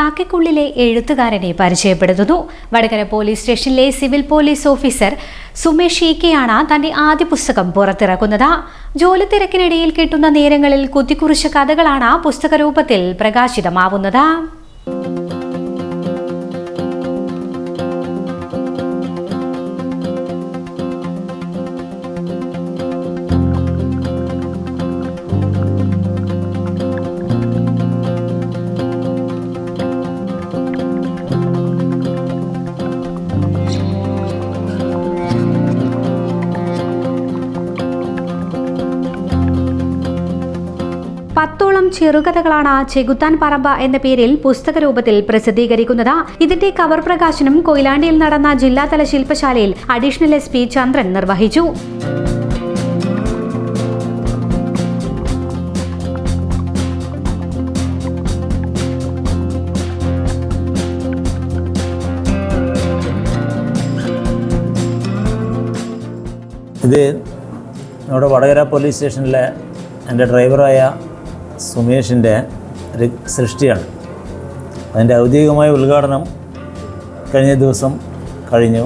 കാക്കക്കുള്ളിലെ എഴുത്തുകാരനെ പരിചയപ്പെടുത്തുന്നു. വടകര പോലീസ് സ്റ്റേഷനിലെ സിവിൽ പോലീസ് ഓഫീസർ സുമേഷ് ഈക്കെയാണ് തന്റെ ആദ്യ പുസ്തകം പുറത്തിറക്കുന്നത്. ജോലി തിരക്കിനിടയിൽ കിട്ടുന്ന നേരങ്ങളിൽ കുത്തിക്കുറിച്ച കഥകളാണ് പുസ്തകരൂപത്തിൽ പ്രകാശിതമാവുന്നത്. പത്തോളം ചെറുകഥകളാണ് ചെകുത്താൻ പറമ്പ എന്ന പേരിൽ പുസ്തക രൂപത്തിൽ പ്രസിദ്ധീകരിക്കുന്നത്. ഇതിന്റെ കവർ പ്രകാശനം കൊയിലാണ്ടിയിൽ നടന്ന ജില്ലാതല ശില്പശാലയിൽ അഡീഷണൽ എസ് പി ചന്ദ്രൻ നിർവഹിച്ചു. ഇത് നമ്മുടെ വടകര പോലീസ് സ്റ്റേഷനിലെ എന്റെ ഡ്രൈവറായ സുമേഷിന്റെ ഒരു സൃഷ്ടിയാണ്. അതിന്റെ ഔദ്യോഗികമായ ഉദ്ഘാടനം കഴിഞ്ഞ ദിവസം കഴിഞ്ഞു.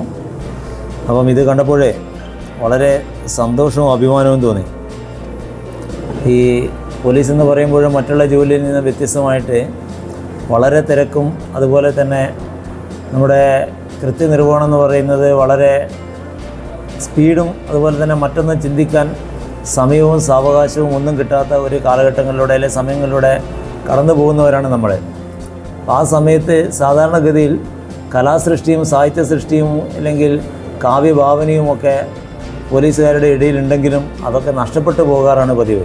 അപ്പം ഇത് കണ്ടപ്പോഴേ വളരെ സന്തോഷവും അഭിമാനവും തോന്നി. ഈ പോലീസ് എന്ന് പറയുമ്പോഴും മറ്റുള്ള ജോലിയിൽ നിന്ന് വ്യത്യസ്തമായിട്ട് വളരെ തിരക്കും അതുപോലെ തന്നെ നമ്മുടെ കൃത്യനിർവഹണം എന്ന് പറയുന്നത് വളരെ സ്പീഡും അതുപോലെ തന്നെ മറ്റൊന്നും ചിന്തിക്കാൻ സമയവും സാവകാശവും ഒന്നും കിട്ടാത്ത ഒരു കാലഘട്ടങ്ങളിലൂടെ അല്ലെങ്കിൽ സമയങ്ങളിലൂടെ കടന്നു പോകുന്നവരാണ് നമ്മൾ ആ സമയത്ത് സാധാരണഗതിയിൽ കലാസൃഷ്ടിയും സാഹിത്യ സൃഷ്ടിയും അല്ലെങ്കിൽ കാവ്യഭാവനയും ഒക്കെ പോലീസുകാരുടെ ഇടയിലുണ്ടെങ്കിലും അതൊക്കെ നഷ്ടപ്പെട്ടു പോകാറാണ് പതിവ്.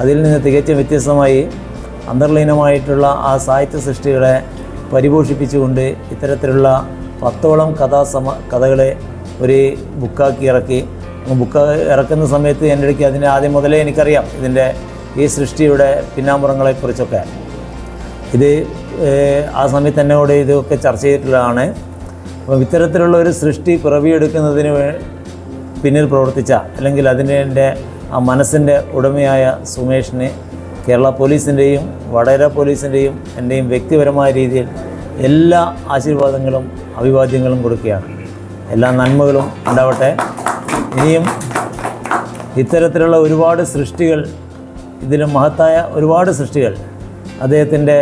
അതിൽ നിന്ന് തികച്ചും വ്യത്യസ്തമായി അന്തർലീനമായിട്ടുള്ള ആ സാഹിത്യ സൃഷ്ടികളെ പരിപോഷിപ്പിച്ചുകൊണ്ട് ഇത്തരത്തിലുള്ള പത്തോളം കഥാസമ കഥകളെ ഒരു ബുക്കാക്കി ഇറക്കി ബുക്ക് ഇറക്കുന്ന സമയത്ത് എന്റെ ഇടയ്ക്ക് അതിന് ആദ്യം മുതലേ എനിക്കറിയാം. ഇതിന്റെ ഈ സൃഷ്ടിയുടെ പിന്നാമ്പുറങ്ങളെക്കുറിച്ചൊക്കെ. ഇത് ആ സമയത്ത് എന്നോട് ഇതൊക്കെ ചർച്ച ചെയ്തിട്ടുള്ളതാണ്. അപ്പം ഇത്തരത്തിലുള്ള ഒരു സൃഷ്ടി പിറവിയെടുക്കുന്നതിന് പിന്നിൽ പ്രവർത്തിച്ച അല്ലെങ്കിൽ അതിന്റെ ആ മനസ്സിന്റെ ഉടമയായ സുമേഷിന് കേരള പോലീസിന്റെയും വടകര പോലീസിന്റെയും എന്റെയും വ്യക്തിപരമായ രീതിയിൽ എല്ലാ ആശീർവാദങ്ങളും അഭിവാദ്യങ്ങളും കൊടുക്കുകയാണ്. എല്ലാ നന്മകളും ഉണ്ടാവട്ടെ. ഇനിയും ഇത്തരത്തിലുള്ള ഒരുപാട് സൃഷ്ടികൾ ഇതിലും മഹത്തായ ഒരുപാട് സൃഷ്ടികൾ അദ്ദേഹത്തിന്റെ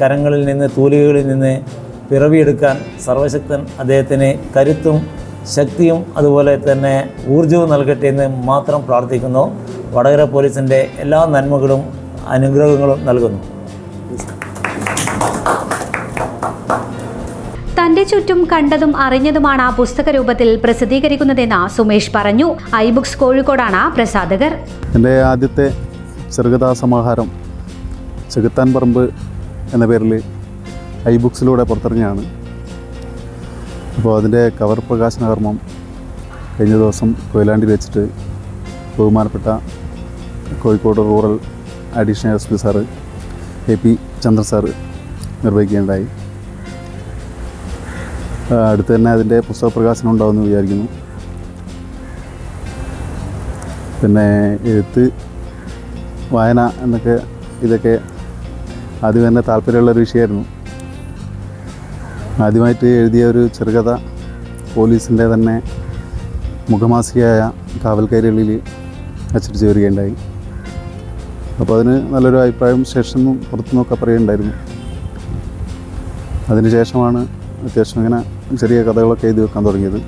കരങ്ങളിൽ നിന്ന് തൂലികകളിൽ നിന്ന് പിറവിയെടുക്കാൻ സർവശക്തൻ അദ്ദേഹത്തിന് കരുത്തും ശക്തിയും അതുപോലെ തന്നെ ഊർജവും നൽകട്ടെ എന്ന് മാത്രം പ്രാർത്ഥിക്കുന്നു. വടകര പോലീസിന്റെ എല്ലാ നന്മകളും അനുഗ്രഹങ്ങളും നൽകുന്നു. തന്റെ ചുറ്റും കണ്ടതും അറിഞ്ഞതുമാണ് പുസ്തക രൂപത്തിൽ പ്രസിദ്ധീകരിക്കുന്നതെന്ന് സുമേഷ് പറഞ്ഞു. ഐ ബുക്സ് കോഴിക്കോടാണ് പ്രസാധകർ. എന്റെ ആദ്യത്തെ ചെറുകഥാ സമാഹാരം ചെകുത്താൻ പറമ്പ് എന്ന പേരിൽ ഐ ബുക്സിലൂടെ പുറത്തിറങ്ങിയാണ്. അപ്പോൾ അതിന്റെ കവർ പ്രകാശന കർമ്മം കഴിഞ്ഞ ദിവസം കൊയിലാണ്ടി വെച്ചിട്ട് ബഹുമാനപ്പെട്ട Kozhikode rural additional S P sir A P Chandran sir നിർവഹിക്കുകയുണ്ടായി. ആ, അടുത്ത് തന്നെ അതിന്റെ പുസ്തക പ്രകാശനം ഉണ്ടാവുമെന്ന് വിചാരിക്കുന്നു. പിന്നെ എഴുത്ത് വായന എന്നൊക്കെ ഇതൊക്കെ ആദ്യം തന്നെ താല്പര്യമുള്ളൊരു വിഷയമായിരുന്നു. ആദ്യമായിട്ട് എഴുതിയ ഒരു ചെറുകഥ പോലീസിന്റെ തന്നെ മുഖമാസികയായ കാവൽക്കാരികളിൽ അച്ചടിച്ച് വരികയുണ്ടായി. അപ്പോൾ അതിന് നല്ലൊരു അഭിപ്രായം ശേഷം പുറത്തുനിന്നൊക്കെ പറയുകയുണ്ടായിരുന്നു. അതിന് ശേഷമാണ് അത്യാവശ്യം ഇങ്ങനെ ചെറിയ കഥകളൊക്കെ എഴുതി വെക്കാൻ തുടങ്ങിയത്.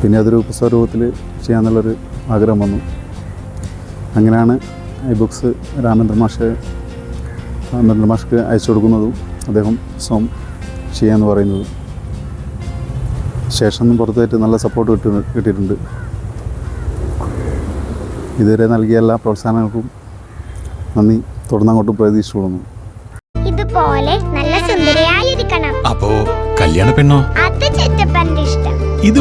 പിന്നെ അതൊരു പുസ്തക രൂപത്തിൽ ചെയ്യാമെന്നുള്ളൊരു ആഗ്രഹം വന്നു. അങ്ങനെയാണ് ഈ ബുക്സ് രാമേന്ദ്ര മാഷ് രാമേന്ദ്ര മാഷ്ക്ക് അയച്ചു കൊടുക്കുന്നതും അദ്ദേഹം സ്വം ചെയ്യാന്ന് പറയുന്നത്. ശേഷം പുറത്തായിട്ട് നല്ല സപ്പോർട്ട് കിട്ടി കിട്ടിയിട്ടുണ്ട്. ഇതുവരെ നൽകിയ എല്ലാ പ്രോത്സാഹനങ്ങൾക്കും നന്ദി. തുടർന്നങ്ങോട്ടും പ്രതീക്ഷിച്ചു കൊള്ളുന്നു ഇതുപോലെ അപ്പോ കല്യാണ പെണ്ണോ? ഇത്